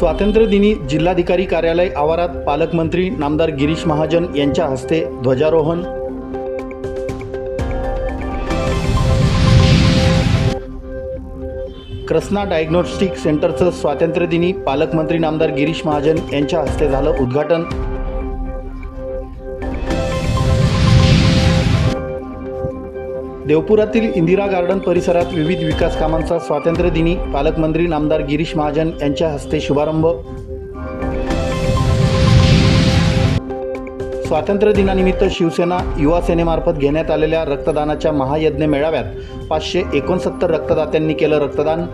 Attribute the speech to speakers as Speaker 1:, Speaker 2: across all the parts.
Speaker 1: स्वातंत्र्यदिनी जिल्हाधिकारी कार्यालय आवारात पालकमंत्री नामदार गिरीश महाजन यांच्या हस्ते ध्वजारोहण. कृष्णा डायग्नोस्टिक सेंटरचं स्वातंत्र्यदिनी पालकमंत्री नामदार गिरीश महाजन यांच्या हस्ते झालं उद्घाटन. देवपुरातील इंदिरा गार्डन परिसरात विविध विकास कामांचा स्वातंत्र्यदिनी पालकमंत्री नामदार गिरीश महाजन यांच्या हस्ते शुभारंभ. स्वातंत्र्य दिनानिमित्त शिवसेना युवा सेनेमार्फत घेण्यात आलेल्या रक्तदानाच्या महायज्ञ मेळाव्यात पाचशे एकोणसत्तर रक्तदात्यांनी केलं रक्तदान.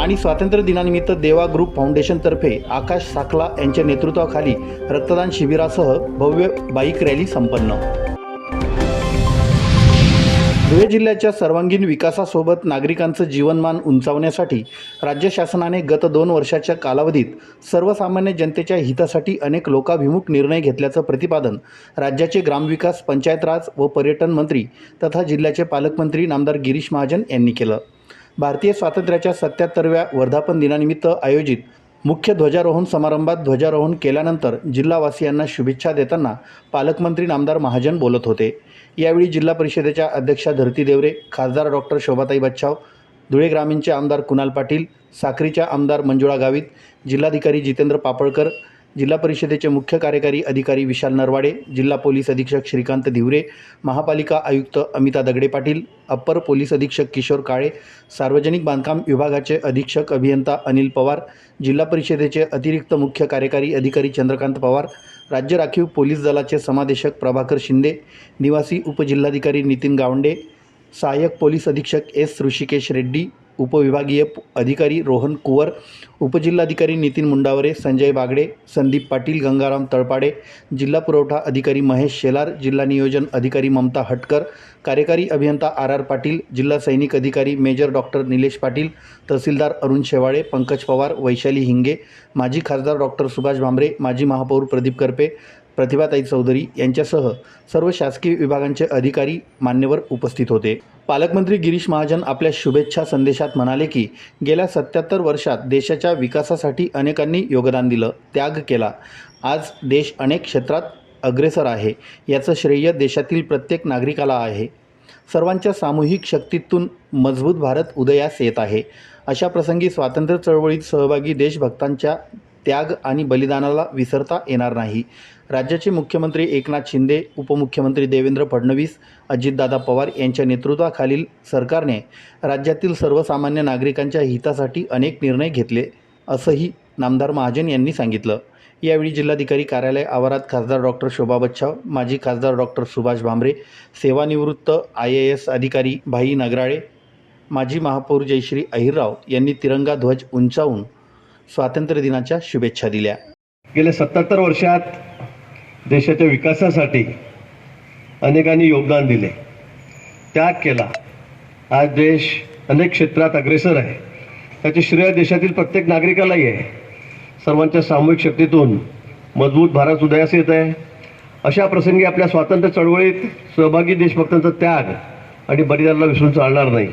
Speaker 1: आणि स्वातंत्र्य दिनानिमित्त देवा ग्रुप फाउंडेशनतर्फे आकाश साखला यांच्या नेतृत्वाखाली रक्तदान शिबिरासह भव्य बाईक रॅली संपन्न. धुळे जिल्ह्याच्या सर्वांगीण विकासासोबत नागरिकांचं जीवनमान उंचावण्यासाठी राज्य शासनाने गत दोन वर्षाच्या कालावधीत सर्वसामान्य जनतेच्या हितासाठी अनेक लोकाभिमुख निर्णय घेतल्याचं प्रतिपादन राज्याचे ग्रामविकास पंचायतराज व पर्यटन मंत्री तथा जिल्ह्याचे पालकमंत्री नामदार गिरीश महाजन यांनी केलं. भारतीय स्वातंत्र्याच्या सत्याहत्तरव्या वर्धापन दिनानिमित्त आयोजित मुख्य ध्वजारोहण समारंभात ध्वजारोहण केल्यानंतर जिल्हावासियांना शुभेच्छा देताना पालकमंत्री नामदार महाजन बोलत होते. यावेळी जिल्हा परिषदेच्या अध्यक्षा धरती देवरे खासदार डॉक्टर शोभाताई बच्छाव धुळे ग्रामीणचे आमदार कुणाल पाटील साक्रीच्या आमदार मंजुळा गावित जिल्हाधिकारी जितेंद्र पापळकर जिल्हा परिषदेचे मुख्य कार्यकारी अधिकारी विशाल नरवाडे जिल्हा पोलीस अधीक्षक श्रीकांत धिवरे महापालिका आयुक्त अमिता दगडे पाटील अप्पर पोलीस अधीक्षक किशोर काळे सार्वजनिक बांधकाम विभागाचे अधीक्षक अभियंता अनिल पवार जिल्हा परिषदेचे अतिरिक्त मुख्य कार्यकारी अधिकारी चंद्रकांत पवार राज्य राखीव पोलीस दलाचे समादेशक प्रभाकर शिंदे निवासी उपजिल्हाधिकारी नितीन गावंडे सहाय्यक पोलीस अधीक्षक एस ऋषिकेश रेड्डी उपविभागीय अधिकारी रोहन कुवर उपजिल्हाधिकारी नितीन मुंडावरे संजय बागडे संदीप पाटील गंगाराम तळपाडे जिल्हा पुरवठा अधिकारी महेश शेलार जिल्हा नियोजन अधिकारी ममता हटकर कार्यकारी अभियंता आर आर पाटील जिल्हा सैनिक अधिकारी मेजर डॉक्टर निलेश पाटील तहसीलदार अरुण शेवाळे पंकज पवार वैशाली हिंगे माजी खासदार डॉक्टर सुभाष भांबरे माजी महापौर प्रदीप करपे प्रतिभाताई चौधरी यांच्यासह सर्व शासकीय विभागांचे अधिकारी मान्यवर उपस्थित होते. पालकमंत्री गिरीश महाजन आपल्या शुभेच्छा संदेशात म्हणाले की गेल्या सत्याहत्तर वर्षात देशाच्या विकासासाठी अनेकांनी योगदान दिलं त्याग केला. आज देश अनेक क्षेत्रात अग्रेसर आहे याचं श्रेय देशातील प्रत्येक नागरिकाला आहे. सर्वांच्या सामूहिक शक्तीतून मजबूत भारत उदयास येत आहे. अशा प्रसंगी स्वातंत्र्य चळवळीत सहभागी देशभक्तांच्या त्याग आणि बलिदानाला विसरता येणार नाही. राज्याचे मुख्यमंत्री एकनाथ शिंदे उपमुख्यमंत्री देवेंद्र फडणवीस अजितदादा पवार यांच्या नेतृत्वाखालील सरकारने राज्यातील सर्वसामान्य नागरिकांच्या हितासाठी अनेक निर्णय घेतले असंही नामदार महाजन यांनी सांगितलं. यावेळी जिल्हाधिकारी कार्यालय आवारात खासदार डॉक्टर शोभा बच्छाव माजी खासदार डॉक्टर सुभाष भामरे सेवानिवृत्त आय ए एस अधिकारी भाई नगराळे माजी महापौर जयश्री अहिरराव यांनी तिरंगा ध्वज उंचावून स्वातंत्र्य दिनाच्या शुभेच्छा दिल्या.
Speaker 2: गेल्या सत्याहत्तर वर्षात देशाच्या विकासासाठी अनेकांनी योगदान दिले. त्याग केला. आज देश अनेक क्षेत्रात अग्रेसर आहे. त्याचे श्रेय देशातील प्रत्येक नागरिकालाही आहे. सर्वांच्या सामूहिक शक्तीतून मजबूत भारत उदयास येत आहे. अशा प्रसंगी आपल्या स्वातंत्र्य चळवळीत सहभागी देशभक्तांचा त्याग आणि बलिदानाला विसरून चालणार नाही.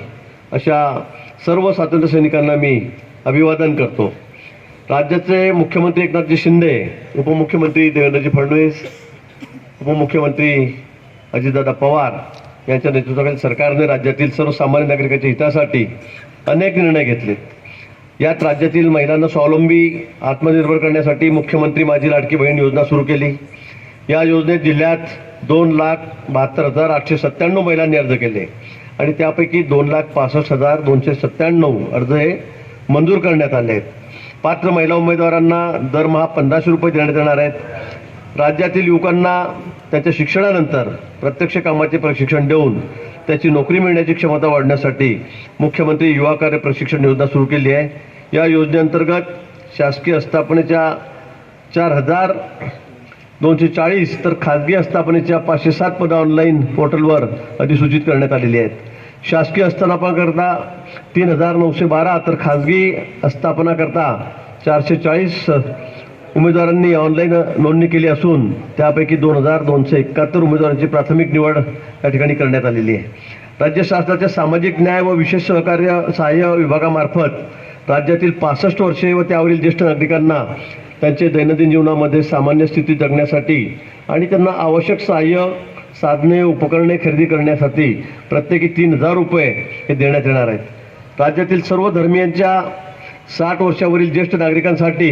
Speaker 2: अशा सर्व स्वातंत्र्य सैनिकांना मी अभिवादन करतो. राज्याचे मुख्यमंत्री एकनाथजी शिंदे उपमुख्यमंत्री देवेंद्रजी फडणवीस उपमुख्यमंत्री अजितदादा पवार यांच्या नेतृत्वाखाली सरकारने राज्यातील सर्वसामान्य नागरिकांच्या हितासाठी अनेक निर्णय घेतलेत. यात राज्यातील महिलांना स्वावलंबी आत्मनिर्भर करण्यासाठी मुख्यमंत्री माझी लाडकी बहीण योजना सुरू केली. या योजनेत जिल्ह्यात दोन लाख बहात्तर हजार आठशे सत्त्याण्णव महिलांनी अर्ज केले आणि त्यापैकी दोन लाख पासष्ट हजार दोनशे सत्त्याण्णव अर्ज हे मंजूर करण्यात आले आहेत. पात्र महिला उमेदवारांना दरमहा पंधराशे रुपये देण्यात येणार आहेत. राज्यातील युवकांना त्यांच्या शिक्षणानंतर प्रत्यक्ष कामाचे प्रशिक्षण देऊन त्याची नोकरी मिळण्याची क्षमता वाढण्यासाठी मुख्यमंत्री युवा कार्य प्रशिक्षण योजना सुरू केली आहे. या योजनेअंतर्गत शासकीय आस्थापनेच्या चार हजार दोनशे चाळीस तर खाजगी आस्थापनेच्या पाचशे सात पदं ऑनलाईन पोर्टलवर अधिसूचित करण्यात आलेली आहेत. शासकीय आस्थापनाकरता तीन हजार नऊशे बारा तर खाजगी आस्थापनाकरता चारशे चाळीस उमेदवारांनी ऑनलाईन नोंदणी केली असून त्यापैकी दोन हजार दोनशे एकाहत्तर उमेदवारांची प्राथमिक निवड या ठिकाणी करण्यात आलेली आहे. राज्य शासनाच्या सामाजिक न्याय व विशेष सहकार्य सहाय्य विभागामार्फत राज्यातील पासष्ट वर्षे व त्यावरील ज्येष्ठ नागरिकांना त्यांचे दैनंदिन जीवनामध्ये सामान्य स्थिती जगण्यासाठी आणि त्यांना आवश्यक सहाय्य साधने उपकरणे खरेदी करण्यासाठी प्रत्येकी तीन हजार रुपये हे देण्यात येणार आहेत. राज्यातील सर्व धर्मियांच्या साठ वर्षावरील ज्येष्ठ नागरिकांसाठी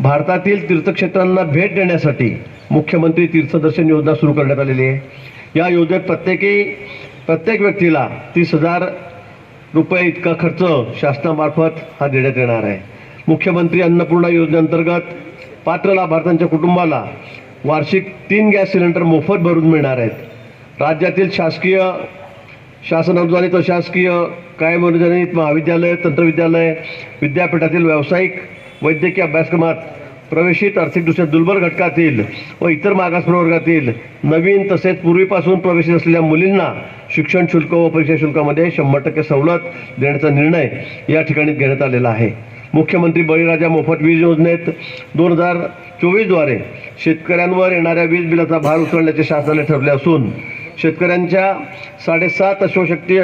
Speaker 2: भारतातील तीर्थक्षेत्रांना भेट देण्यासाठी मुख्यमंत्री तीर्थदर्शन योजना सुरू करण्यात आलेली आहे. या योजनेत प्रत्येकी प्रत्येक व्यक्तीला तीस हजार रुपये इतका खर्च शासनामार्फत हा देण्यात येणार आहे. मुख्यमंत्री अन्नपूर्णा योजनेअंतर्गत पात्र लाभार्थ्यांच्या कुटुंबाला वार्षिक तीन गॅस सिलेंडर मोफत भरून मिळणार आहेत. राज्यातील शासकीय शासन अनुदानित अशासकीय कायम अनुदानित महाविद्यालय तंत्रविद्यालय विद्यापीठातील व्यावसायिक वैद्यकीय अभ्यासक्रमात प्रवेशित आर्थिकदृष्ट्या दुर्बल घटकातील व इतर मागास प्रवर्गातील नवीन तसेच पूर्वीपासून प्रवेशित असलेल्या मुलींना शिक्षण शुल्क व परीक्षा शुल्कामध्ये शंभर टक्के सवलत देण्याचा निर्णय या ठिकाणी घेण्यात आलेला आहे. मुख्यमंत्री बळीराजा मोफत वीज योजनेत दोन हजार चोवीसद्वारे शेतकऱ्यांवर येणाऱ्या वीज बिलाचा भार उचलण्याचे शासनाने ठरले असून शेतकऱ्यांच्या साडेसात अश्वशक्ती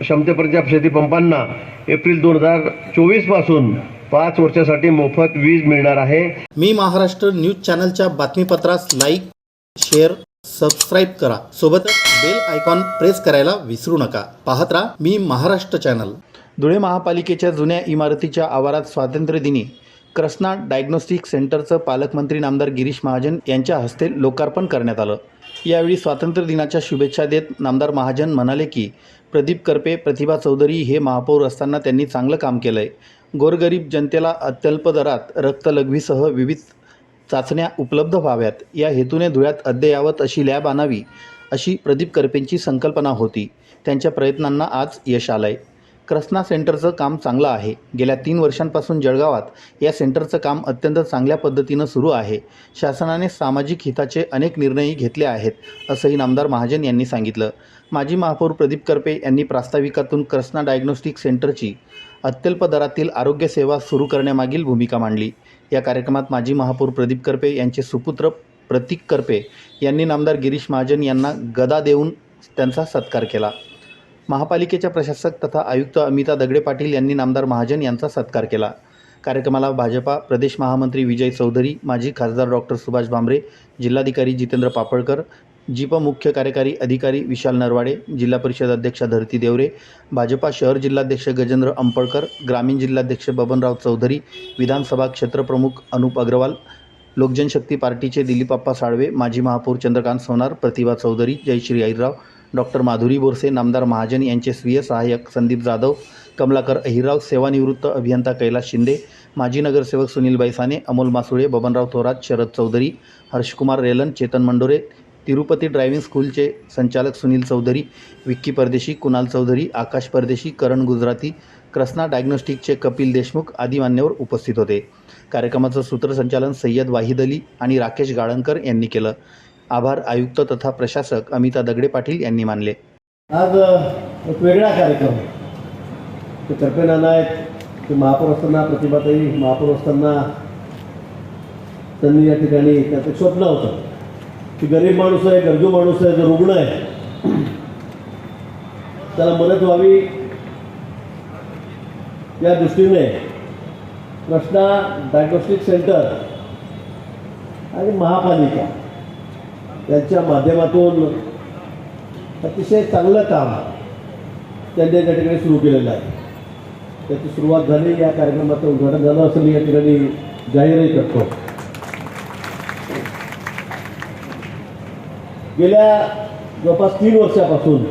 Speaker 2: क्षमतेपर्यंतच्या शेतीपंपांना एप्रिल दोन हजार चोवीसपासून पाच वर्षासाठी मोफत वीज मिळणार आहे.
Speaker 1: मी महाराष्ट्र न्यूज चॅनलच्या बातमीपत्रास लाईक शेअर सबस्क्राईब करा. सोबतच बेल आयकॉन प्रेस करायला विसरू नका. पाहत राहा मी महाराष्ट्र चॅनल. धुळे महापालिकेच्या जुन्या इमारतीच्या आवारात स्वातंत्र्यदिनी कृष्णा डायग्नोस्टिक सेंटरचं पालकमंत्री नामदार गिरीश महाजन यांच्या हस्ते लोकार्पण करण्यात आलं. यावेळी स्वातंत्र्य दिनाच्या शुभेच्छा देत नामदार महाजन म्हणाले की प्रदीप करपे प्रतिभा चौधरी हे महापौर असताना त्यांनी चांगलं काम केलं आहे गोरगरीब जनतेला अत्यल्प दरात रक्तलघवीसह विविध चाचण्या उपलब्ध व्हाव्यात. या हेतूने धुळ्यात अद्ययावत अशी लॅब आणावी अशी प्रदीप करपेंची संकल्पना होती. त्यांच्या प्रयत्नांना आज यश आलं आहे क्रसना सेंटरचं काम चांगलं आहे. गेल्या तीन वर्षांपासून जळगावात या सेंटरचं काम अत्यंत चांगल्या पद्धतीनं सुरू आहे. शासनाने सामाजिक हिताचे अनेक निर्णयही घेतले आहेत असंही नामदार महाजन यांनी सांगितलं. माजी महापौर प्रदीप करपे यांनी प्रास्ताविकातून क्रसना डायग्नोस्टिक सेंटरची अत्यल्प दरातील आरोग्यसेवा सुरू करण्यामागील भूमिका मांडली. या कार्यक्रमात माजी महापौर प्रदीप करपे यांचे सुपुत्र प्रतीक करपे यांनी नामदार गिरीश महाजन यांना गदा देऊन त्यांचा सत्कार केला. महापालिकेच्या प्रशासक तथा आयुक्त अमिता दगडे पाटील यांनी नामदार महाजन यांचा सत्कार केला. कार्यक्रमाला भाजपा प्रदेश महामंत्री विजय चौधरी माजी खासदार डॉक्टर सुभाष भामरे जिल्हाधिकारी जितेंद्र पापळकर जिप मुख्य कार्यकारी अधिकारी विशाल नरवाडे जिल्हा परिषद अध्यक्षा धरती देवरे भाजपा शहर जिल्हाध्यक्ष गजेंद्र अंपळकर ग्रामीण जिल्हाध्यक्ष बबनराव चौधरी विधानसभा क्षेत्रप्रमुख अनुप अग्रवाल लोकजनशक्ती पार्टीचे दिलीपाप्पा साळवे माजी महापौर चंद्रकांत सोनार प्रतिभा चौधरी जयश्री अहिरराव डॉक्टर माधुरी बोरसे नामदार महाजन यांचे स्वीय सहाय्यक संदीप जाधव कमलाकर अहिराव सेवानिवृत्त अभियंता कैलास शिंदे माजी नगरसेवक सुनील बैसाने अमोल मासुळे बबनराव थोरात शरद चौधरी हर्षकुमार रेलन चेतन मंडोरे तिरुपती ड्रायव्हिंग स्कूलचे संचालक सुनील चौधरी विक्की परदेशी कुणाल चौधरी आकाश परदेशी करण गुजराती क्रस्ना डायग्नोस्टिकचे कपिल देशमुख आदी मान्यवर उपस्थित होते. कार्यक्रमाचं सूत्रसंचालन सय्यद वाहिद अली आणि राकेश गाळणकर यांनी केलं. आभार आयुक्त तथा प्रशासक अमिता दगडे पाटील यांनी मानले.
Speaker 3: आज एक वेगळा कार्यक्रम. ते करपे नाना आहेत ते महापौर असताना प्रतिभाताई महापौर असताना त्यांनी या ठिकाणी त्याचं स्वप्न होतं. की गरीब माणूस आहे गरजू माणूस आहे जो रुग्ण आहे त्याला मदत व्हावी. या दृष्टीने कृष्णा डायग्नोस्टिक सेंटर आणि महापालिका यांच्या माध्यमातून अतिशय चांगलं काम त्यांनी त्या ठिकाणी सुरू केलेलं आहे. त्याची सुरुवात झाली या कार्यक्रमाचं उद्घाटन झालं असं मी या ठिकाणी जाहीरही करतो. गेल्या जवळपास तीन वर्षापासून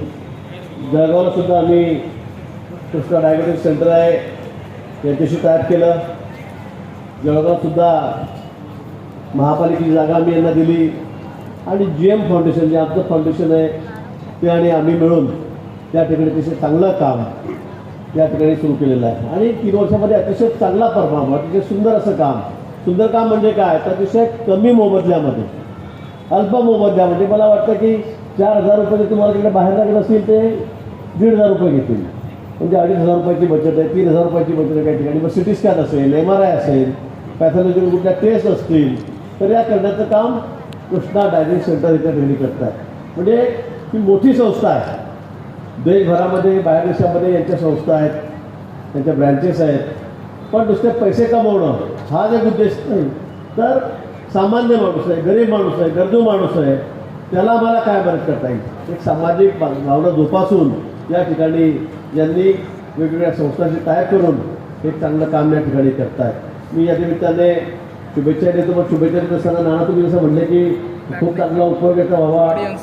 Speaker 3: जळगावला सुद्धा आम्ही कृष्णा डायबेटिक सेंटर आहे त्यांच्याशी तयार केलं. जळगावसुद्धा महापालिकेची जागा आम्ही यांना दिली. आणि जी एम फाउंडेशन जे आमचं फाउंडेशन आहे ते आणि आम्ही मिळून त्या ठिकाणी अतिशय चांगलं काम त्या ठिकाणी सुरू केलेलं आहे. आणि तीन वर्षामध्ये अतिशय चांगला परफॉर्म अतिशय सुंदर असं काम. सुंदर काम म्हणजे काय? तर अतिशय कमी मोबदल्यामध्ये अल्प मोबदल्यामध्ये मला वाटतं की चार हजार रुपये तुम्हाला तिकडे बाहेर लागत असतील ते दीड हजार रुपये घेतील. म्हणजे अडीच हजार रुपयाची बचत आहे तीन हजार रुपयाची बचत आहे काही ठिकाणी. मग सिटी स्कॅन असेल एम आर आय असेल पॅथॉलॉजी कुठल्या टेस्ट असतील तर या करण्याचं काम कृष्णा डायरी सेंटर इथे ठिकाणी करत म्हणजे ही मोठी संस्था आहे. देशभरामध्ये बाहेर देशामध्ये यांच्या संस्था आहेत त्यांच्या ब्रँचेस आहेत. पण नुसते पैसे कमवणं हाच एक उद्देश नाही तर सामान्य माणूस आहे गरीब माणूस आहे गरजू माणूस आहे त्याला आम्हाला काय मदत करता येईल? एक सामाजिक भावना जोपासून या ठिकाणी यांनी वेगवेगळ्या संस्थांची तयार करून एक चांगलं काम या ठिकाणी करत आहेत मी या निमित्ताने शुभेच्छा देतो पण शुभेच्छा देत असताना नाना तुम्ही जसं म्हणले की खूप चांगला उपयोग याचा व्हावा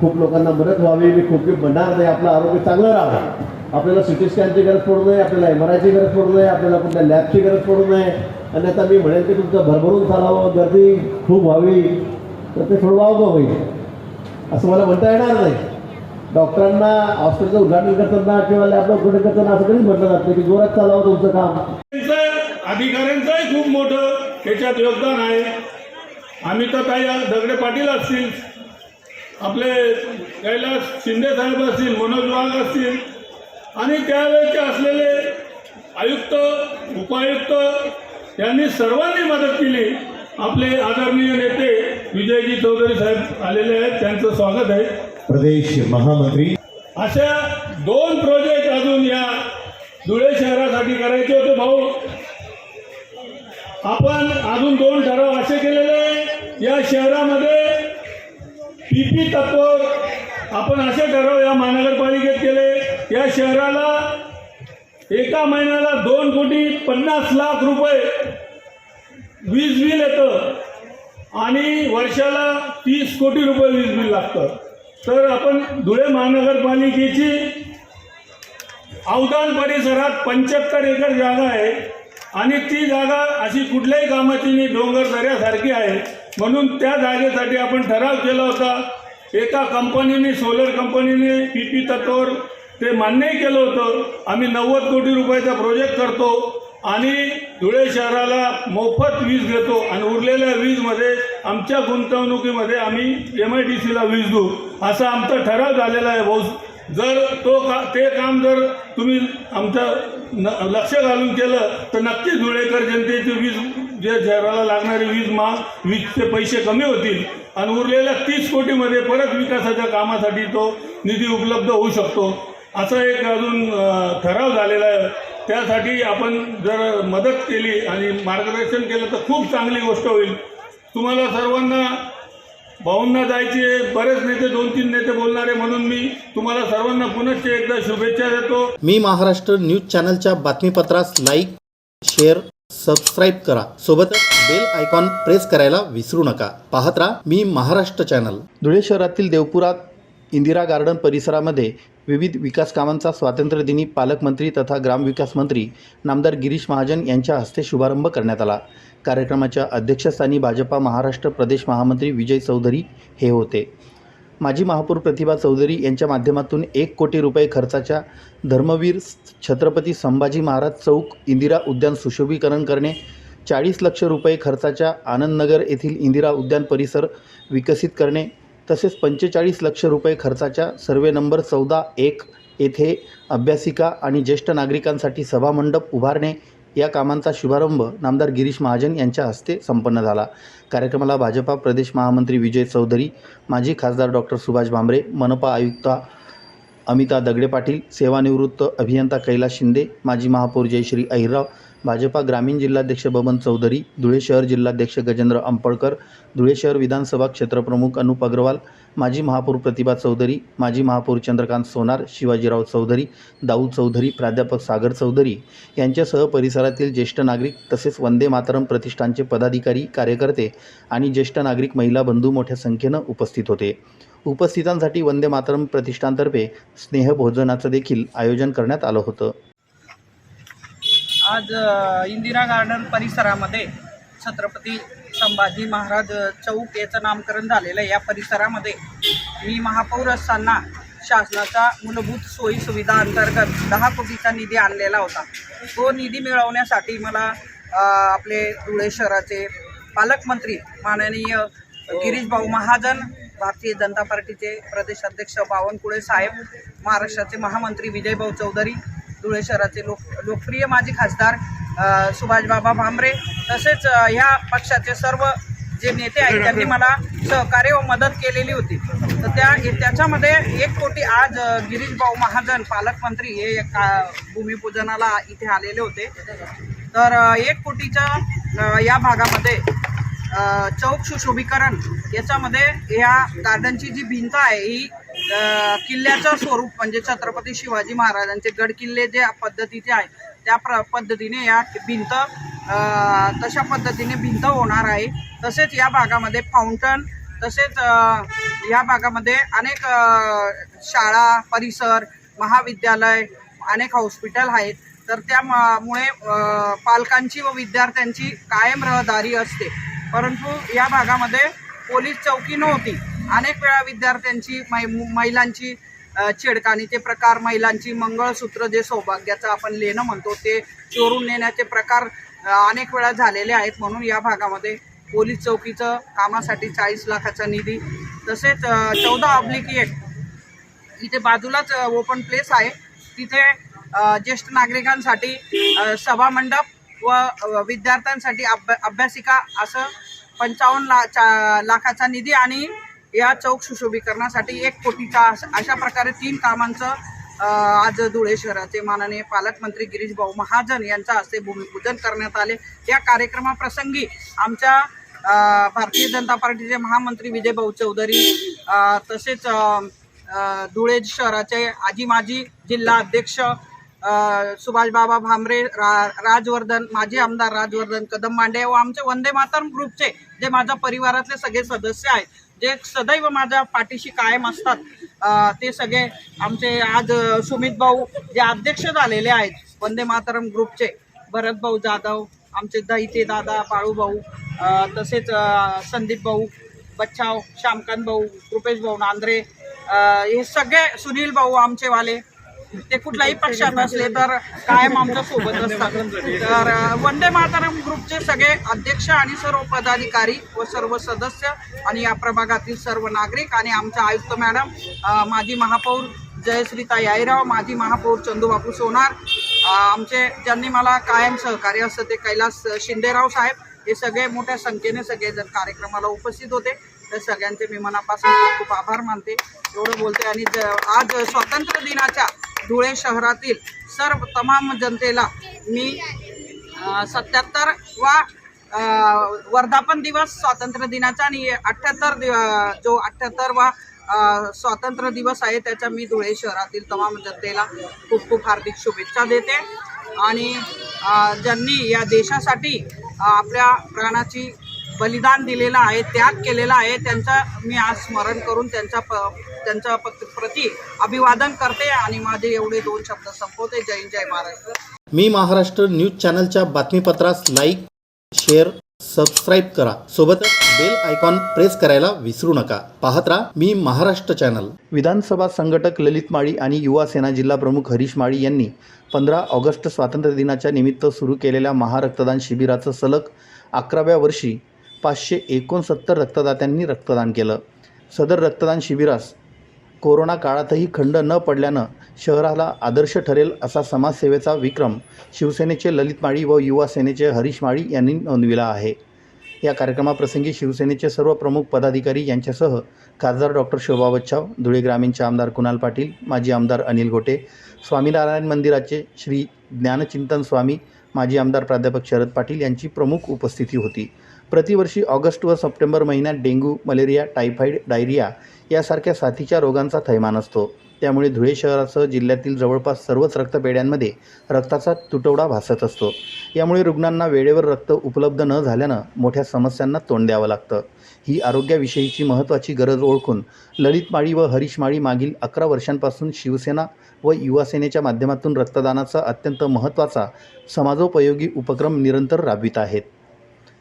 Speaker 3: खूप लोकांना मदत व्हावी मी खूप म्हणणार नाही आपलं आरोग्य चांगलं राहावं. आपल्याला सिटी स्कॅनची गरज पडू नये आपल्याला एम आर आयची गरज पडू नये आपल्याला कुठल्या लॅबची गरज पडू नये. आणि आता मी म्हणेन की तुमचं भरभरून चालावं गर्दी खूप व्हावी तर ते थोडं वावगं होईल. असं मला म्हणता येणार नाही. डॉक्टरांना हॉस्पिटलचं उद्घाटन करताना किंवा लॅबला उद्घाटन करताना असं कधीच म्हटलं जात नाही की जोरात चालावं तुमचं काम.
Speaker 4: अधिकाऱ्यांचंही खूप मोठं त्याच्यात योगदान आहे. आम्ही तर काही दगडे पाटील असतील आपले कैलास शिंदे साहेब असतील मनोज वाघ असतील आणि त्यावेळेचे असलेले आयुक्त उपायुक्त यांनी सर्वांनी मदत केली. आपले आदरणीय नेते विजयजी चौधरी साहेब आलेले आहेत त्यांचं स्वागत आहे.
Speaker 5: प्रदेश महामंत्री
Speaker 4: अशा दोन प्रोजेक्ट अजून या धुळे शहरासाठी करायचे होते भाऊ. आपण अजून दोन ठराव असे केलेले या शहरामध्ये पीपी तत्व आपण असे ठराव या महानगरपालिकेत केले. या शहराला एका महिन्याला दोन कोटी पन्नास लाख रुपये वीज बिल येतं. आणि वर्षाला तीस कोटी रुपये वीज बिल लागतं. तर आपण धुळे महानगरपालिकेची अवदान परिसरात पंच्याहत्तर एकर जागा आहे. आणि ती जागा अशी कुठल्याही कामाची नाही डोंगर दऱ्यासारखी आहे. म्हणून त्या जागेसाठी आपण ठराव केला होता. एका कंपनीने सोलर कंपनीने पी पी तत्वावर ते मान्यही केलं होतं. आम्ही नव्वद कोटी रुपयाचा प्रोजेक्ट करतो आणि धुळे शहराला मोफत वीज देतो आणि उरलेल्या वीजमध्ये आमच्या गुंतवणुकीमध्ये आम्ही एम आय डी सीला वीज देऊ. असा आमचा ठराव झालेला आहे भाऊ. जर तो का ते काम जर तुम्ही आमचं न लक्ष घालून केलं तर नक्कीच धुळेकर जनतेची वीज जे शहराला लागणारी वीज मा वीजचे पैसे कमी होतील. आणि उरलेल्या तीस कोटीमध्ये परत विकासाच्या कामासाठी तो निधी उपलब्ध होऊ शकतो. असा एक अजून ठराव झालेला आहे. त्यासाठी आपण जर मदत केली आणि मार्गदर्शन केलं तर खूप चांगली गोष्ट होईल. तुम्हाला सर्वांना भाऊंना जायचे बरेच नेते दोन तीन नेते बोलणारे म्हणून मी तुम्हाला सर्वांना पुनश्च एकदा शुभेच्छा देतो.
Speaker 1: मी महाराष्ट्र न्यूज चॅनलच्या बातमीपत्रास लाईक शेअर सबस्क्राईब करा. सोबतच बेल आयकॉन प्रेस करायला विसरू नका. पाहत राहा मी महाराष्ट्र चॅनल. धुळे शहरातील देवपुरात इंदिरा गार्डन परिसरामध्ये विविध विकास कामांचा स्वातंत्र्यदिनी पालकमंत्री तथा ग्रामविकास मंत्री नामदार गिरीश महाजन यांच्या हस्ते शुभारंभ करण्यात आला. कार्यक्रमाच्या अध्यक्षस्थानी भाजपा महाराष्ट्र प्रदेश महामंत्री विजय चौधरी हे होते. माजी महापौर प्रतिभा चौधरी यांच्या माध्यमातून एक कोटी रुपये खर्चाच्या धर्मवीर छत्रपती संभाजी महाराज चौक इंदिरा उद्यान सुशोभीकरण करणे चाळीस लक्ष रुपये खर्चाच्या आनंदनगर येथील इंदिरा उद्यान परिसर विकसित करणे तसेच पंचेचाळीस लक्ष रुपये खर्चाच्या सर्वे नंबर चौदा एक येथे अभ्यासिका आणि ज्येष्ठ नागरिकांसाठी सभामंडप उभारणे या कामांचा शुभारंभ नामदार गिरीश महाजन यांच्या हस्ते संपन्न झाला. कार्यक्रमाला भाजपा प्रदेश महामंत्री विजय चौधरी माजी खासदार डॉक्टर सुभाष भामरे मनपा आयुक्ता अमिता दगडे पाटील सेवानिवृत्त अभियंता कैलास शिंदे माजी महापौर जयश्री अहिरराव भाजपा ग्रामीण जिल्हाध्यक्ष बबन चौधरी धुळे शहर जिल्हाध्यक्ष गजेंद्र अंपळकर धुळे शहर विधानसभा क्षेत्रप्रमुख अनुप अग्रवाल माजी महापौर प्रतिभा चौधरी माजी महापौर चंद्रकांत सोनार शिवाजीराव चौधरी दाऊद चौधरी प्राध्यापक सागर चौधरी यांच्यासह परिसरातील ज्येष्ठ नागरिक तसेच वंदे मातरम प्रतिष्ठानचे पदाधिकारी कार्यकर्ते आणि ज्येष्ठ नागरिक महिला बंधू मोठ्या संख्येनं उपस्थित होते. उपस्थितांसाठी वंदे मातरम प्रतिष्ठानतर्फे स्नेहभोजनाचं देखील आयोजन करण्यात आलं होतं.
Speaker 6: आज इंदिरा गार्डन परिसरामध्ये छत्रपती संभाजी महाराज चौक याचं नामकरण झालेलं आहे. या परिसरामध्ये मी महापौर असताना शासनाचा मूलभूत सोयी सुविधा अंतर्गत दहा कोटीचा निधी आणलेला होता. तो निधी मिळवण्यासाठी मला आपले धुळे शहराचे पालकमंत्री माननीय गिरीश भाऊ महाजन भारतीय जनता पार्टीचे प्रदेशाध्यक्ष बावनकुळे साहेब महाराष्ट्राचे महामंत्री विजयभाऊ चौधरी धुळे शहराचे लोक लोकप्रिय माजी खासदार सुभाषबाबा भामरे तसेच ह्या पक्षाचे सर्व जे नेते आहेत त्यांनी मला सहकार्य व मदत केलेली होती. तर त्या त्याच्यामध्ये एक कोटी आज गिरीशभाऊ गिरीश भाऊ महाजन पालकमंत्री हे का- भूमिपूजनाला इथे आलेले होते. तर एक कोटीच्या या भागामध्ये चौक सुशोभीकरण याच्यामध्ये या गार्डनची जी भिंत आहे ही किल्ल्याचं स्वरूप म्हणजे छत्रपती शिवाजी महाराजांचे गड किल्ले जे पद्धतीचे आहे त्या प्र पद्धतीने या भिंत तशा पद्धतीने भिंत होणार आहे. तसेच या भागामध्ये फाउंटन तसेच या भागामध्ये अनेक शाळा परिसर महाविद्यालय अनेक हॉस्पिटल आहेत. तर त्यामुळे पालकांची व विद्यार्थ्यांची कायम रहदारी असते. परंतु या भागामध्ये पोलीस चौकी नव्हती. अनेक वेळा विद्यार्थ्यांची मै महिलांची छेडखानीचे प्रकार महिलांची मंगळसूत्र जे सौभाग्याचं आपण लेणं म्हणतो ते चोरून नेण्याचे प्रकार अनेक वेळा झालेले आहेत. म्हणून या भागामध्ये पोलीस चौकीचं कामासाठी चाळीस लाखाचा निधी तसेच चौदा ऑब्लिक एक इथे बाजूलाच ओपन प्लेस आहे. तिथे ज्येष्ठ नागरिकांसाठी सभामंडप व विद्यार्थ्यांसाठी अभ्या अभ्यासिका असं पंचावन्न ला चा लाखाचा निधी आणि या चौक सुशोभीकरणासाठी एक कोटीचा अशा प्रकारे तीन कामांचं आज धुळे शहराचे माननीय पालकमंत्री गिरीश भाऊ महाजन यांच्या हस्ते भूमिपूजन करण्यात आले. या कार्यक्रमाप्रसंगी आमच्या भारतीय जनता पार्टीचे महामंत्री विजय भाऊ चौधरी तसेच धुळे शहराचे आजी माजी जिल्हा अध्यक्ष सुभाषबाबा भामरे रा राजवर्धन माजी आमदार राजवर्धन कदम मांडे व आमचे वंदे मातरम ग्रुपचे जे माझ्या परिवारातले सगळे सदस्य आहेत जे सदैव माझ्या पाठीशी कायम असतात ते सगळे आमचे आज सुमित भाऊ जे अध्यक्ष झालेले आहेत वंदे मातरम ग्रुपचे भरत भाऊ जाधव आमचे दहिते दादा बाळू भाऊ तसेच संदीप भाऊ बच्छाव श्यामकांत भाऊ कृपेश भाऊ नांद्रे हे सगळे सुनील भाऊ आमचेवाले ते कुठल्याही पक्षात असले तर कायम आमच्यासोबत असतात. तर वंदे मातरम ग्रुपचे सगळे अध्यक्ष आणि सर्व पदाधिकारी व सर्व सदस्य आणि या प्रभागातील सर्व नागरिक आणि आमच्या आयुक्त मॅडम माजी महापौर जयश्रीता याईराव माजी महापौर चंदूबापू सोनार आमचे ज्यांनी मला कायम सहकार्य असतं ते कैलास शिंदेराव साहेब हे सगळे मोठ्या संख्येने सगळेजण कार्यक्रमाला उपस्थित होते. तर सगळ्यांचे मी मनापासून खूप खूप आभार मानते. एवढं बोलते. आणि ज आज स्वातंत्र्य दिनाच्या धुळे शहरातील सर्व तमाम जनतेला मी सत्याहत्तर वा वर्धापन दिवस स्वातंत्र्य दिनाचा आणि अठ्ठ्याहत्तर दिव जो अठ्ठ्याहत्तर वा स्वातंत्र्य दिवस आहे त्याच्या मी धुळे शहरातील तमाम जनतेला खूप खूप हार्दिक शुभेच्छा देते. आणि ज्यांनी या देशासाठी आपल्या प्राणाची बलिदान दिलेलं आहे त्याग केलेला आहे. त्यांचं मी आज स्मरण करून त्यांच्या प त्यांच्या प्रती अभिवादन करते आणि माझे एवढे दोन शब्द संपवते. जय हिंद, जय महाराष्ट्र.
Speaker 1: मी महाराष्ट्र न्यूज चॅनलच्या बातमीपत्रास लाईक शेअर सबस्क्राईब करा. सोबतच बेल आयकॉन प्रेस करायला विसरू नका. पाहत राहा मी महाराष्ट्र चॅनल. विधानसभा संघटक ललित माळी आणि युवा सेना जिल्हा प्रमुख हरीश माळी यांनी पंधरा ऑगस्ट स्वातंत्र्य दिनाच्या निमित्त सुरू केलेल्या महारक्तदान शिबिराचं सलग अकराव्या वर्षी पाचशे एकोणसत्तर रक्तदात्यांनी रक्तदान केलं. सदर रक्तदान शिबिरास कोरोना काळातही खंड न पडल्यानं शहराला आदर्श ठरेल असा समाजसेवेचा विक्रम शिवसेनेचे ललित माळी व युवा सेनेचे हरीश माळी यांनी नोंदविला आहे. या कार्यक्रमाप्रसंगी शिवसेनेचे सर्व प्रमुख पदाधिकारी यांच्यासह खासदार डॉक्टर शोभा बच्छाव धुळे ग्रामीणचे आमदार कुणाल पाटील माजी आमदार अनिल गोटे स्वामीनारायण मंदिराचे श्री ज्ञानचिंतन स्वामी माजी आमदार प्राध्यापक शरद पाटील यांची प्रमुख उपस्थिती होती. प्रतिवर्षी ऑगस्ट व सप्टेंबर महिन्यात डेंग्यू मलेरिया टायफॉईड डायरिया यासारख्या साथीच्या रोगांचा थैमान असतो. त्यामुळे धुळे शहरासह जिल्ह्यातील जवळपास सर्वच रक्तपेढ्यांमध्ये रक्ताचा तुटवडा भासत असतो. यामुळे रुग्णांना वेळेवर रक्त उपलब्ध न झाल्यानं मोठ्या समस्यांना तोंड द्यावं लागतं. ही आरोग्याविषयीची महत्त्वाची गरज ओळखून ललित माळी व हरीश माळी मागील अकरा वर्षांपासून शिवसेना व युवासेनेच्या माध्यमातून रक्तदानाचा अत्यंत महत्त्वाचा समाजोपयोगी उपक्रम निरंतर राबवित आहेत.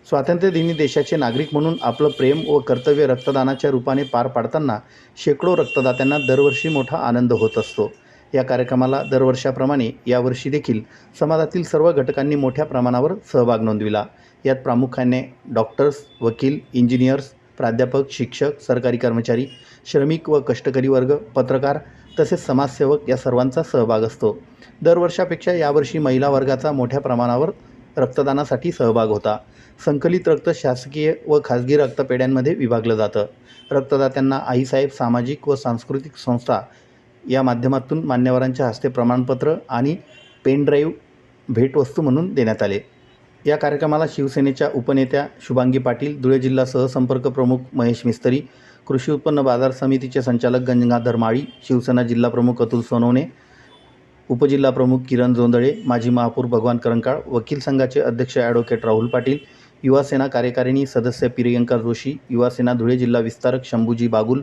Speaker 1: स्वातंत्र्यदिनी देशाचे नागरिक म्हणून आपलं प्रेम व कर्तव्य रक्तदानाच्या रूपाने पार पाडताना शेकडो रक्तदात्यांना दरवर्षी मोठा आनंद होत असतो. या कार्यक्रमाला दरवर्षाप्रमाणे यावर्षी देखील समाजातील सर्व घटकांनी मोठ्या प्रमाणावर सहभाग नोंदविला. यात प्रामुख्याने डॉक्टर्स वकील इंजिनियर्स प्राध्यापक शिक्षक सरकारी कर्मचारी श्रमिक व कष्टकरी वर्ग पत्रकार तसेच समाजसेवक या सर्वांचा सहभाग असतो. दरवर्षापेक्षा यावर्षी महिला वर्गाचा मोठ्या प्रमाणावर रक्तदानासाठी सहभाग होता. संकलित रक्त शासकीय व खाजगी रक्तपेढ्यांमध्ये विभागलं जातं. रक्तदात्यांना आईसाहेब सामाजिक व सांस्कृतिक संस्था या माध्यमातून मान्यवरांच्या हस्ते प्रमाणपत्र आणि पेन ड्राईव्ह भेटवस्तू म्हणून देण्यात आले. या कार्यक्रमाला शिवसेनेच्या उपनेत्या शुभांगी पाटील धुळे जिल्हा सहसंपर्क प्रमुख महेश मिस्त्री कृषी उत्पन्न बाजार समितीचे संचालक गंगाधर माळी शिवसेना जिल्हा प्रमुख अतुल सोनवणे उपजिल्हा प्रमुख किरण जोंदळे माजी महापौर भगवान करंकाळ वकील संघाचे अध्यक्ष ॲडव्होकेट राहुल पाटील युवासेना कार्यकारिणी सदस्य प्रियंका जोशी युवासेना धुळे जिल्हा विस्तारक शंभूजी बागुल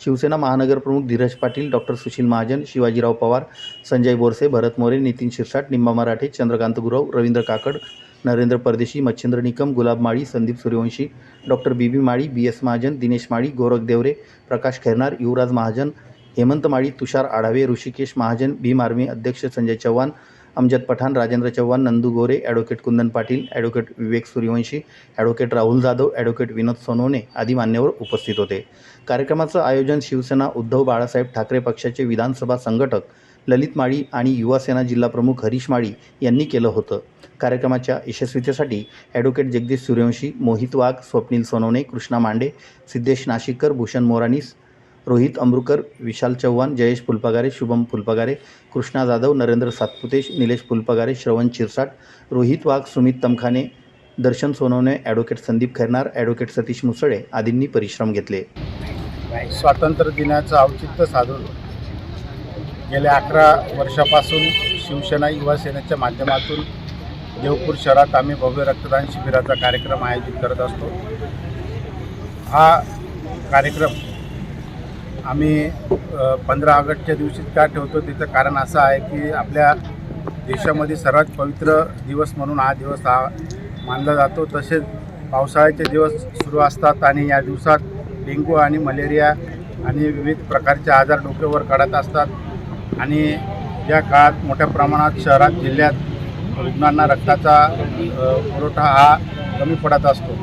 Speaker 1: शिवसेना महानगर प्रमुख Dhiraj Patil doctor Sushil Mahajan Shivajirao Pawar Sanjay Borse Bharat More Nitin Shirsat Nimba Marathe Chandrakant Gurav Ravindra Kakad Narendra Pardeshi Machhindra Nikam Gulab Mali Sandeep Suryawanshi doctor B B Mali B S Mahajan Dinesh Mali Gorakh Deore Prakash Khairnar Yuvraj Mahajan Hemant Mali Tushar Adhave Rishikesh Mahajan Bhim army अध्यक्ष Sanjay Chavan Amjad Pathan Rajendra Chavan Nandu Gore advocate Kundan Patil advocate Vivek Suryawanshi advocate Rahul Jadhav advocate Vinod Sonawane आदी मान्यवर उपस्थित होते. कार्यक्रमाचं आयोजन शिवसेना उद्धव बाळासाहेब ठाकरे पक्षाचे विधानसभा संघटक ललित माळी आणि युवासेना जिल्हाप्रमुख जिल्हा प्रमुख हरीश माळी यांनी केलं होतं. कार्यक्रमाच्या यशस्वीतेसाठी ॲडव्होकेट जगदीश सूर्यवंशी मोहित वाघ स्वप्नील सोनवणे कृष्णा मांडे सिद्धेश नाशिककर भूषण मोरानीस रोहित अमृकर विशाल चव्हाण जयेश फुलपगारे शुभम फुलपगारे कृष्णा जाधव नरेंद्र सातपुते निलेश फुलपगारे श्रवण चिरसाट रोहित वाघ सुमित तमखाने दर्शन सोनवणे ॲडव्होकेट संदीप खैरनार ॲडव्होकेट सतीश मुसळे आदींनी परिश्रम घेतले.
Speaker 7: स्वातंत्र्य दिनाचं औचित्य साधून गेल्या अकरा वर्षापासून शिवसेना युवा सेनेच्या माध्यमातून देवपूर शहरात आम्ही भव्य रक्तदान शिबिराचा कार्यक्रम आयोजित करत असतो. हा कार्यक्रम आम्ही पंधरा ऑगस्टच्या दिवशी का ठेवतो त्याचं कारण असं आहे की आपल्या देशामध्ये सर्वात पवित्र दिवस म्हणून हा दिवस हा मानला जातो. तसेच पावसाळ्याचे दिवस सुरू असतात आणि या दिवसात डेंग्यू आणि मलेरिया आणि विविध प्रकारचे आजार डोक्यावर काढत असतात. आणि या काळात मोठ्या प्रमाणात शहरात जिल्ह्यात रुग्णांना रक्ताचा पुरवठा हा कमी पडत असतो.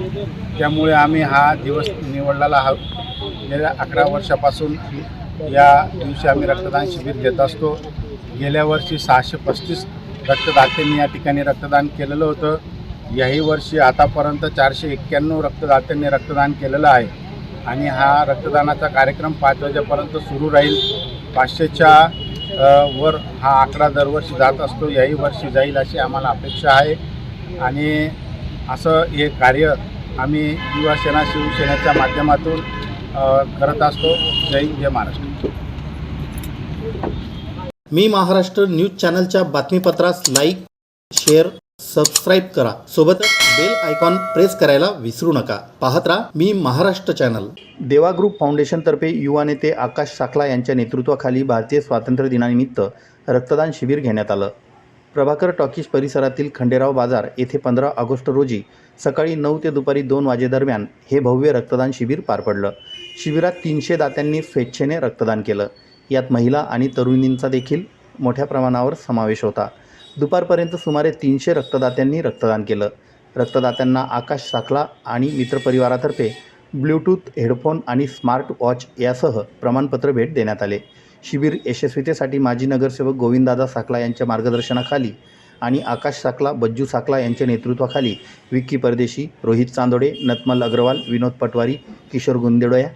Speaker 7: त्यामुळे आम्ही हा दिवस निवडलेला हा गेल्या अकरा वर्षापासून या दिवशी आम्ही रक्तदान शिबिर घेत असतो. गेल्या वर्षी सहाशे पस्तीस रक्तदात्यांनी या ठिकाणी रक्तदान केलेलं होतं. याही वर्षी आतापर्यंत चारशे एक्क्याण्णव रक्तदात्यांनी रक्तदान केलेलं आहे. आणि हा रक्तदानाचा कार्यक्रम पाच वाजेपर्यंत सुरू राहील. पाचशेच्या वर हा आकडा दरवर्षी जात असतो. याही वर्षी जाईल अशी आम्हाला अपेक्षा आहे. आणि असं हे कार्य आम्ही युवा सेना शिवसेनेच्या माध्यमातून करत असतो. जय हिंद जय महाराष्ट्र.
Speaker 1: मी महाराष्ट्र न्यूज चॅनलच्या बातमीपत्रास लाईक शेअर सबस्क्राईब करा. सोबतच बेल आयकॉन प्रेस करायला विसरू नका. पाहत राहा मी महाराष्ट्र चॅनल. देवा ग्रुप फाउंडेशनतर्फे युवा नेते आकाश साखला यांच्या नेतृत्वाखाली भारतीय स्वातंत्र्य दिनानिमित्त रक्तदान शिबिर घेण्यात आलं. प्रभाकर टॉकीज परिसरातील खंडेराव बाजार येथे पंधरा ऑगस्ट रोजी सकाळी नऊ ते दुपारी दोन वाजेदरम्यान हे भव्य रक्तदान शिबिर पार पडलं. शिबिरात तीनशे दात्यांनी स्वेच्छेने रक्तदान केलं. यात महिला आणि तरुणींचा देखील मोठ्या प्रमाणावर समावेश होता. दुपारपर्यंत सुमारे तीनशे रक्तदात्यांनी रक्तदान केलं. रक्तदात्यांना आकाश साखला आणि मित्रपरिवारातर्फे ब्लूटूथ हेडफोन आणि स्मार्ट वॉच यासह प्रमाणपत्र भेट देण्यात आले. शिबिर यशस्वीतेसाठी माजी नगरसेवक गोविंददादा साखला यांच्या मार्गदर्शनाखाली आणि आकाश साखला बज्जू साखला यांच्या नेतृत्वाखाली विक्की परदेशी रोहित चांदोडे नतमल अग्रवाल विनोद पटवारी किशोर गुंदेडोया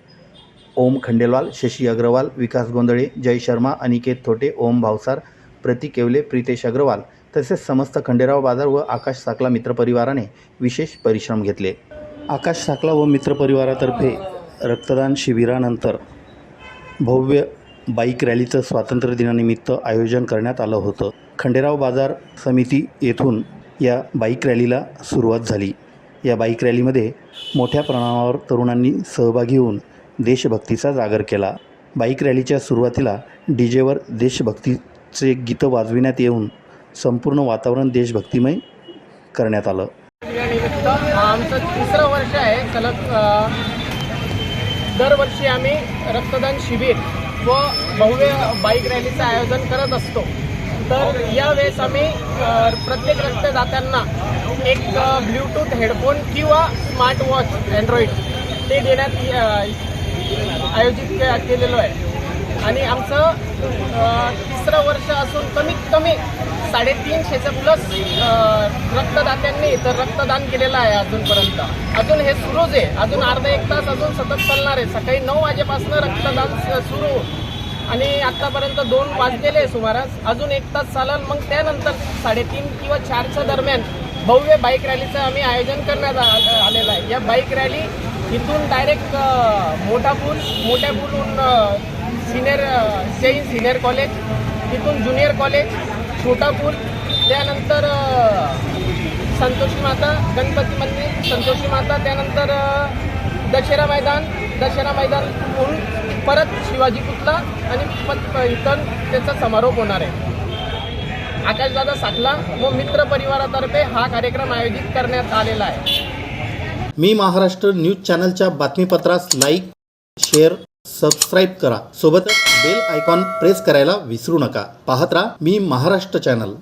Speaker 1: ओम खंडेलवाल शशी अग्रवाल विकास गोंधळे जय शर्मा अनिकेत थोटे ओम भावसार प्रतीक केवले प्रितेश अग्रवाल तसेच समस्त खंडेराव बाजार व आकाश साकला मित्रपरिवाराने विशेष परिश्रम घेतले. आकाश साकला व मित्रपरिवारातर्फे रक्तदान शिबिरानंतर भव्य बाईक रॅलीचं स्वातंत्र्य दिनानिमित्त आयोजन करण्यात आलं होतं. खंडेराव बाजार समिती येथून या बाईक रॅलीला सुरुवात झाली. या बाईक रॅलीमध्ये मोठ्या प्रमाणावर तरुणांनी सहभागी होऊन देशभक्तीचा जागर केला. बाईक रॅलीच्या सुरुवातीला डी जेवर देशभक्तीचे गीतं वाजविण्यात येऊन संपूर्ण वातावरण देशभक्तिमय करण्यात आलं.
Speaker 8: निमित्त आमचं तिसरं वर्ष आहे. सलग दरवर्षी आम्ही रक्तदान शिबिर व भव्य बाईक रॅलीचं आयोजन करत असतो. तर यावेळेस आम्ही प्रत्येक रक्तदात्यांना एक ब्ल्यूटूथ हेडफोन किंवा स्मार्ट वॉच अँड्रॉइड ते देण्यात आयोजित केलेलो केलेलं आहे. आणि आमचं तिसरं वर्ष असून कमीत कमी साडेतीनशेचं प्लस रक्तदात्यांनी तर रक्तदान केलेलं आहे अजूनपर्यंत. अजून हे सुरूच आहे. अजून अर्धा एक तास अजून सतत चालणार आहे. सकाळी नऊ वाजेपासून रक्तदान सुरू. आणि आत्तापर्यंत दोन वाजलेले सुमारास. अजून एक तास चालेल. मग त्यानंतर साडेतीन किंवा चारच्या दरम्यान भव्य बाईक रॅलीचं आम्ही आयोजन करण्यात आ- आलेलं आहे. या बाईक रॅली इथून डायरेक्ट मोठा पूल मोठ्या पूलहून सिनियर सेन सिनियर कॉलेज तिथून ज्युनियर कॉलेज छोटा पूल त्यानंतर संतोषी माता गणपती मंदिर संतोषी माता त्यानंतर दशेरा मैदान दशेरा मैदान होऊन परत शिवाजी पुतला आणि इथं त्याचा समारोप होणार आहे. आकाशदादा साखला व मित्र परिवारातर्फे हा कार्यक्रम आयोजित करण्यात आलेला आहे.
Speaker 1: मी महाराष्ट्र न्यूज चॅनलच्या बातमीपत्रास लाईक शेअर सबस्क्राईब करा. सोबतच बेल आयकॉन प्रेस करायला विसरू नका. पाहत राहा मी महाराष्ट्र चॅनल.